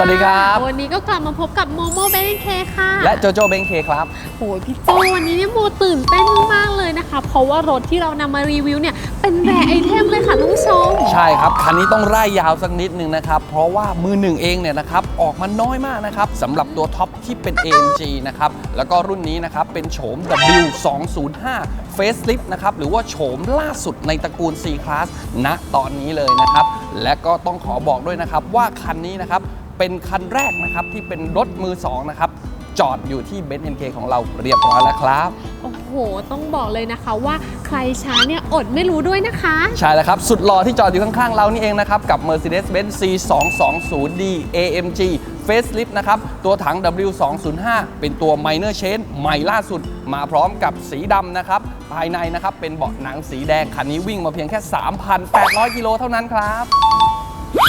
วัสดีค่ะสวัสดีครับ วันนี้ก็กลับมาพบกับโมโมเบนเคค่ะ และโจโจเบงเคครับโอ้ยพี่โจวันนี้เนี่ยโมตื่นเต้นมากๆเลยนะคะ เพราะว่ารถที่เรานำมารีวิวเนี่ยเป็นแรไอเทมเลยค่ะท่านผู้ชม ใช่ครับ คันนี้ต้องไล่ยาวสักนิดนึงนะครับ เพราะว่ามือหนึ่งเองเนี่ยนะครับ ออกมาน้อยมากนะครับสำหรับตัวท็อปที่เป็น AMG นะครับ แล้วก็รุ่นนี้นะครับ เป็นโฉม W205 Facelift นะครับ หรือว่าโฉมล่าสุดในตระกูล C Class ณตอนนี้เลยนะครับ และก็ต้องขอบอกด้วยนะครับว่าคันนี้นะครับ เป็นคันแรกนะครับที่เป็นรถมือสองนะครับจอดอยู่ที่เบนซ์เอ็นเคของเราเรียบร้อยแล้วครับ โอ้โห ต้องบอกเลยนะคะว่าใครช้าเนี่ยอดไม่รู้ด้วยนะคะ ใช่แล้วครับ สุดหล่อที่จอดอยู่ข้างๆเรานี่เองนะครับ กับ Mercedes-Benz C220D AMG Facelift นะครับ ตัวถัง W205 เป็นตัว Minor Change ใหม่ล่าสุดมาพร้อมกับสีดำนะครับ ภายในนะครับเป็นเบาะหนังสีแดงคันนี้วิ่งมาเพียงแค่ 3,800 กิโลเท่านั้นครับ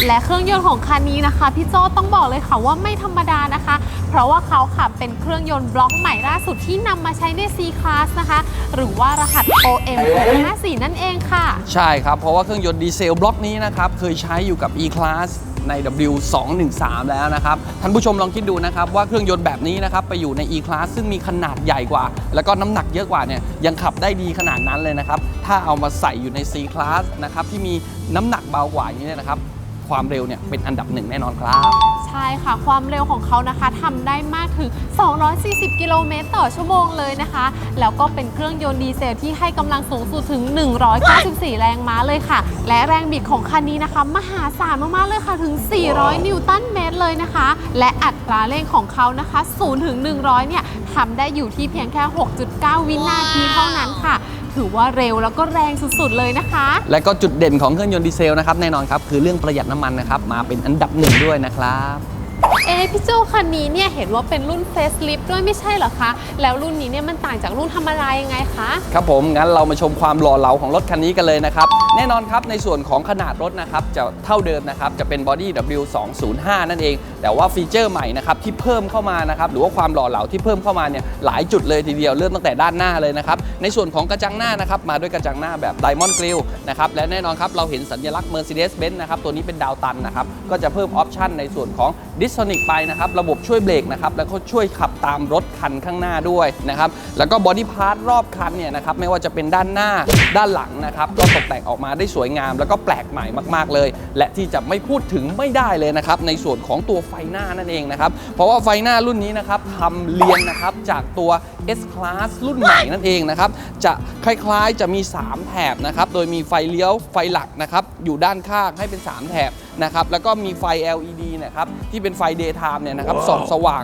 และเครื่องยนต์ของคันนี้นะคะพี่โจต้องบอกเลยค่ะว่าไม่ธรรมดานะคะ เพราะว่าเขาค่ะเป็นเครื่องยนต์บล็อกใหม่ล่าสุดที่นำมาใช้ใน C Class นะคะ หรือว่ารหัส OM 654นั่นเองค่ะ ใช่ครับ เพราะว่าเครื่องยนต์ดีเซลบล็อกนี้นะครับ เคยใช้อยู่กับ E-Class ใน W213 แล้วนะครับ ท่านผู้ชมลองคิดดูนะครับ ว่าเครื่องยนต์แบบนี้นะครับ ไปอยู่ใน E-Class ซึ่งมีขนาดใหญ่กว่า แล้วก็น้ำหนักเยอะกว่าเนี่ยยังขับได้ดีขนาดนั้นเลยนะครับ ถ้าเอามาใส่อยู่ใน C-Class นะครับที่มีน้ำหนักเบากว่าอย่างนี้เนยนะครับ ความเร็วเนี่ยเป็นอันดับหนึ่งแน่นอนครับ ใช่ค่ะ ความเร็วของเขานะคะทำได้มากถึง 240 กิโลเมตรต่อชั่วโมงเลยนะคะ แล้วก็เป็นเครื่องยนต์ดีเซลที่ให้กำลังสูงสุดถึง 194 แรงม้าเลยค่ะ และแรงบิดของคันนี้นะคะ มหาศาลมากๆเลยค่ะถึง 400 นิวตันเมตรเลยนะคะ และอัตราเร่งของเขานะคะ0ถึง100 เนี่ยทำได้อยู่ที่เพียงแค่ 6.9 วินาทีเท่านั้นค่ะ ถือว่าเร็วแล้วก็แรงสุดๆเลยนะคะ และก็จุดเด่นของเครื่องยนต์ดีเซลนะครับแน่นอนครับคือเรื่องประหยัดน้ำมันนะครับมาเป็นอันดับหนึ่งด้วยนะครับ เอะพี่โจคันนี้เนี่ยเห็นว่าเป็นรุ่นเฟสลิฟด้วยไม่ใช่เหรอคะ แล้วรุ่นนี้เนี่ยมันต่างจากรุ่นธรรมดายังไงคะ ครับผม งั้นเรามาชมความหล่อเหลาของรถคันนี้กันเลยนะครับ แน่นอนครับในส่วนของขนาดรถนะครับจะเท่าเดิมนะครับ จะเป็นบอดี้ W205 นั่นเอง แต่ว่าฟีเจอร์ใหม่นะครับที่เพิ่มเข้ามานะครับหรือว่าความหล่อเหลาที่เพิ่มเข้ามาเนี่ยหลายจุดเลยทีเดียวเริ่มตั้งแต่ด้านหน้าเลยนะครับในส่วนของกระจังหน้านะครับมาด้วยกระจังหน้าแบบ Diamond Grille นะครับและแน่นอนครับเราเห็นสัญลักษณ์ Mercedes-Benz นะครับตัวนี้เป็นดาวตันนะครับก็จะเพิ่มออปชันในส่วนของ d i s t o n i c ไปนะครับระบบช่วยเบรกนะครับแล้วก็ช่วยขับตามรถคันข้างหน้าด้วยนะครับแล้วก็บอดี้พาร์ทรอบคันเนี่ยนะครับไม่ว่าจะเป็นด้านหน้าด้านหลังนะครับก็ตกแต่งออกมาได้สวยงาม แล้วก็แปลกใหม่มาก ๆ เลย และที่จะไม่พูดถึงไม่ได้เลยนะครับในส่วนของตัวไฟหน้านั่นเองนะครับเพราะว่าไฟหน้ารุ่นนี้นะครับทำเรียนนะครับจากตัว S Class รุ่นใหม่นั่นเองนะครับจะคล้ายๆจะมี 3 แถบนะครับโดยมีไฟเลี้ยวไฟหลักนะครับอยู่ด้านข้างให้เป็น 3 แถบนะครับแล้วก็มีไฟ LED นะครับที่เป็นไฟ daytime เนี่ยนะครับส่องสว่าง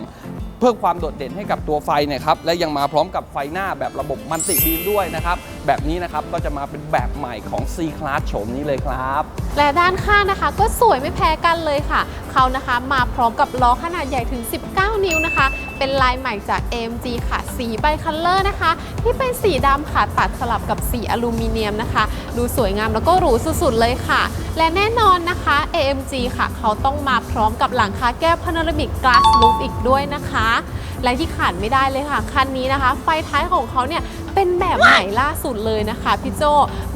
เพิ่มความโดดเด่นให้กับตัวไฟเนี่ยครับและยังมาพร้อมกับไฟหน้าแบบระบบมันติบีมด้วยนะครับแบบนี้นะครับก็จะมาเป็นแบบใหม่ของ C Class โฉมนี้เลยครับ และด้านข้างนะคะ ก็สวยไม่แพ้กันเลยค่ะ เขานะคะมาพร้อมกับล้อขนาดใหญ่ถึง 19 นิ้วนะคะ เป็นลายใหม่จาก AMG ค่ะ สีไบคัลเลอร์นะคะ ที่เป็นสีดำค่ะตัดสลับกับสีอลูมิเนียมนะคะ ดูสวยงามแล้วก็หรูสุดๆเลยค่ะ และแน่นอนนะคะ AMG ค่ะ เขาต้องมาพร้อมกับหลังคาแก้วพาโนรามิกก a าสลู o อีกด้วยนะคะ และที่ขาดไม่ได้เลยค่ะ คันนี้นะคะ ไฟท้ายของเขาเนี่ยเป็นแบบใหม่ล่าสุดเลยนะคะพี่โจ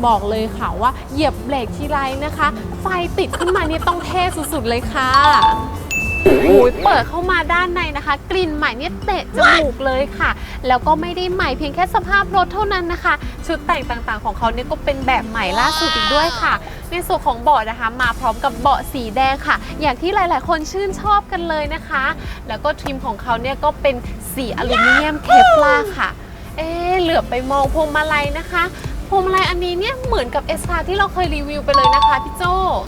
บอกเลยค่ะว่าเหยียบเบรกทีไรนะคะ ไฟติดขึ้นมาเนี่ยต้องเท่สุดๆเลยค่ะ โอ้ยเปิดเข้ามาด้านในนะคะ กลิ่นใหม่เนี่ยเตะจมูกเลยค่ะ แล้วก็ไม่ได้ใหม่เพียงแค่สภาพรถเท่านั้นนะคะ ชุดแต่งต่างๆของเขาเนี่ยก็เป็นแบบใหม่ล่าสุดอีกด้วยค่ะ ในส่วนของเบาะนะคะ มาพร้อมกับเบาะสีแดงค่ะ อย่างที่หลายๆ คนชื่นชอบกันเลยนะคะ แล้วก็ทริมของเขาเนี่ยก็เป็นสีอลูมิเนียมเคปลาค่ะ เอ๊เหลือบไปมองพวงมาลัยนะคะ พวงมาลัยอันนี้เนี่ยเหมือนกับเอสพาที่เราเคยรีวิวไปเลยนะคะพี่โจ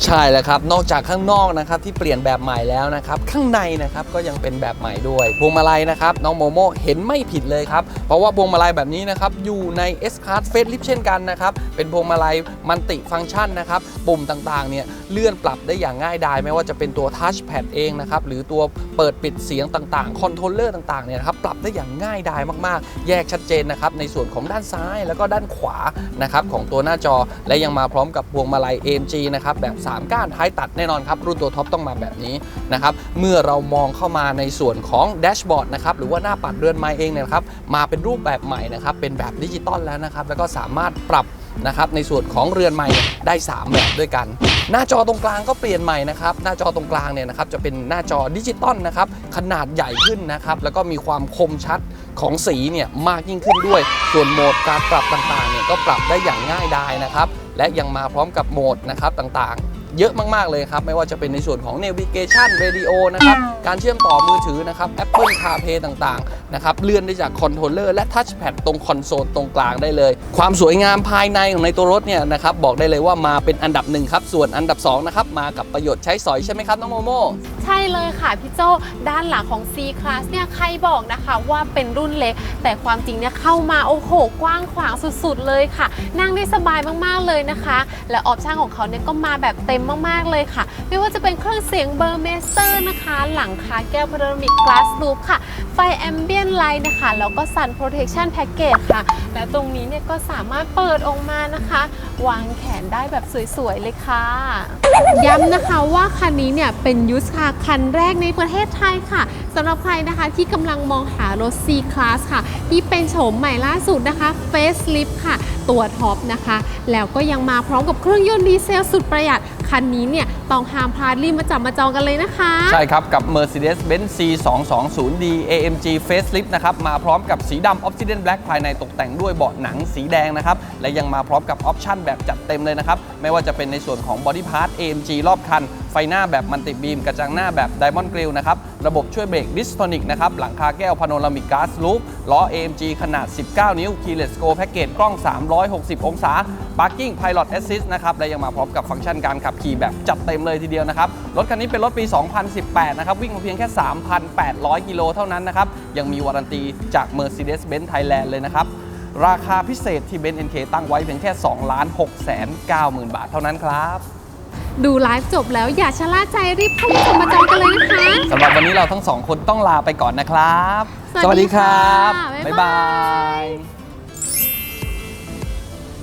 ใช่แล้วครับ นอกจากข้างนอกนะครับที่เปลี่ยนแบบใหม่แล้วนะครับข้างในนะครับก็ยังเป็นแบบใหม่ด้วยพวงมาลัยนะครับน้องโมโมเห็นไม่ผิดเลยครับเพราะว่าพวงมาลัยแบบนี้นะครับอยู่ใน S Class Facelift เช่นกันนะครับเป็นพวงมาลัยมันติฟังก์ชันนะครับปุ่มต่างๆเนี่ยเลื่อนปรับได้อย่างง่ายดายไม่ว่าจะเป็นตัว Touch Pad เองนะครับหรือตัวเปิดปิดเสียงต่างๆคอนโทรลเลอร์ต่างๆเนี่ยนะครับปรับได้อย่างง่ายดายมากๆ แยกชัดเจนนะครับในส่วนของด้านซ้ายแล้วก็ด้านขวานะครับของตัวหน้าจอและยังมาพร้อมกับพวงมาลัย AMG นะครับแบบ 3 ก้านท้ายตัดแน่นอนครับรุ่นตัวท็อปต้องมาแบบนี้นะครับเมื่อเรามองเข้ามาในส่วนของแดชบอร์ดนะครับหรือว่าหน้าปัดเรือนไม้เองเนี่ยนะครับมาเป็นรูปแบบใหม่นะครับเป็นแบบดิจิตอลแล้วนะครับแล้วก็สามารถปรับ นะครับในส่วนของเรือนใหม่ได้ 3 แบบด้วยกัน หน้าจอตรงกลางก็เปลี่ยนใหม่นะครับหน้าจอตรงกลางเนี่ยนะครับจะเป็นหน้าจอดิจิตอลนะครับขนาดใหญ่ขึ้นนะครับแล้วก็มีความคมชัดของสีเนี่ยมากยิ่งขึ้นด้วย ส่วนโหมดการปรับต่างๆเนี่ยก็ปรับได้อย่างง่ายดายนะครับและยังมาพร้อมกับโหมดนะครับต่างๆ เยอะมากๆเลยครับ ไม่ว่าจะเป็นในส่วนของ Navigation Radio นะครับ การเชื่อมต่อมือถือนะครับ Apple CarPlay ต่างๆ นะครับ เลื่อนได้จากคอนโทรลเลอร์และ Touchpad ตรงคอนโซลตรงกลางได้เลย ความสวยงามภายในของในตัวรถเนี่ยนะครับ บอกได้เลยว่ามาเป็นอันดับหนึ่งครับ ส่วนอันดับ2นะครับมากับประโยชน์ใช้สอยใช่ไหมครับน้องโมโมใช่เลยค่ะพี่โจด้านหลังของ C Class เนี่ยใครบอกนะคะว่าเป็นรุ่นเล็ก แต่ความจริงเนี่ยเข้ามาโอ้โห กว้างขวางสุดๆเลยค่ะ นั่งได้สบายมากๆเลยนะคะ และออปชั่นของเขาเนี่ยก็มาแบบเต็มมาก ๆ เลยค่ะ ไม่ว่าจะเป็นเครื่องเสียงเบอร์เมสเตอร์นะคะ หลังคาแก้วพารามิก Glass Roof ค่ะ ไฟแอมเบียนไลท์นะคะ แล้วก็ Sun Protection Package ค่ะ และตรงนี้เนี่ยก็สามารถเปิดออกมานะคะ วางแขนได้แบบสวย ๆ เลยค่ะ ย้ำนะคะว่าคันนี้เนี่ยเป็นยูสคาคันแรกในประเทศไทยค่ะสำหรับใครนะคะที่กำลังมองหารถ C Class ค่ะ ที่เป็นโฉมใหม่ล่าสุดนะคะ Facelift ค่ะ ตัวท็อปนะคะ แล้วก็ยังมาพร้อมกับเครื่องยนต์ดีเซลสุดประหยัด คันนี้เนี่ยต้องห้ามพลาดรีบมาจับมาจองกันเลยนะคะ ใช่ครับ กับ Mercedes-Benz C220D AMG Facelift นะครับ มาพร้อมกับสีดำ Obsidian Black ภายในตกแต่งด้วยเบาะหนังสีแดงนะครับ และยังมาพร้อมกับออปชั่นแบบจัดเต็มเลยนะครับ ไม่ว่าจะเป็นในส่วนของ Body Part AMG รอบคัน ฟหน้าแบบมันติบีม กระจังหน้าแบบ Diamond Grille นะครับ ระบบช่วยเบรก Distonic นะครับ หลังคาแก้ว Panoramic Glass Roof ล้อ AMG ขนาด 19 นิ้ว Keyless Go Package กล้อง 360 องศา Parking Pilot Assist นะครับ และยังมาพร้อมกับฟังก์ชันการขับขี่แบบจัดเต็มเลยทีเดียวนะครับ รถคันนี้เป็นรถปี 2018 นะครับ วิ่งมาเพียงแค่ 3,800 กิโลเท่านั้นนะครับ ยังมีวารันตีจาก Mercedes-Benz Thailand เลยนะครับราคาพิเศษที่ Benz NK ตั้งไว้เพียงแค่ 2,690,000 บาทเท่านั้นครับ ดูไลฟ์จบแล้วอย่าชะล่าใจรีบเข้ามาชมมาจองกันเลยนะคะ สำหรับวันนี้เราทั้งสองคนต้องลาไปก่อนนะครับ สวัสดีค่ะบ๊ายบาย